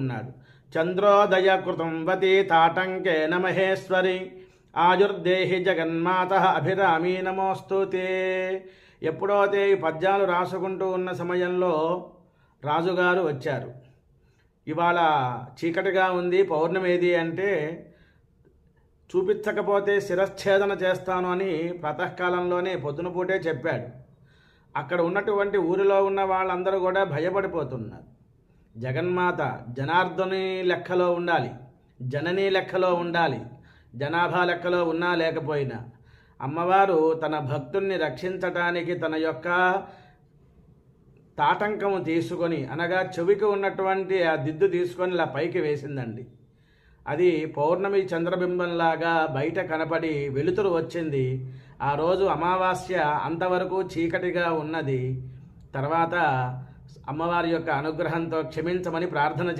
ఉన్నాడు. చంద్రోదయ కృతం వతి తాటంకేన మహేశ్వరి ఆయుర్దేహి జగన్మాత అభిరామీ నమోస్తుతే ఎప్పుడైతే ఈ పద్యాలు రాసుకుంటూ ఉన్న సమయంలో రాజుగారు వచ్చారు. ఇవాళ చీకటిగా ఉంది పౌర్ణమి ఏది అంటే చూపించకపోతే శిరచ్ఛేదన చేస్తాను అని ప్రాతకాలంలోనే పొద్దునపూటే చెప్పాడు. అక్కడ ఉన్నటువంటి ఊరిలో ఉన్న వాళ్ళందరూ కూడా భయపడిపోతున్నారు. జగన్మాత జనార్దనే లెక్కలో ఉండాలి జననీ లెక్కలో ఉండాలి జనాభా లెక్కలో ఉన్నా లేకపోయినా. అమ్మవారు తన భక్తుల్ని రక్షించటానికి తన యొక్క తాటంకము తీసుకొని అనగా చెవికి ఉన్నటువంటి ఆ దిద్దు తీసుకొని ఇలా పైకి వేసిందండి. అది పౌర్ణమి చంద్రబింబంలాగా బయట కనపడి వెలుతురు వచ్చింది. ఆ రోజు అమావాస్య అంతవరకు చీకటిగా ఉన్నది. తర్వాత అమ్మవారి యొక్క అనుగ్రహంతో క్షమించమని ప్రార్థన చే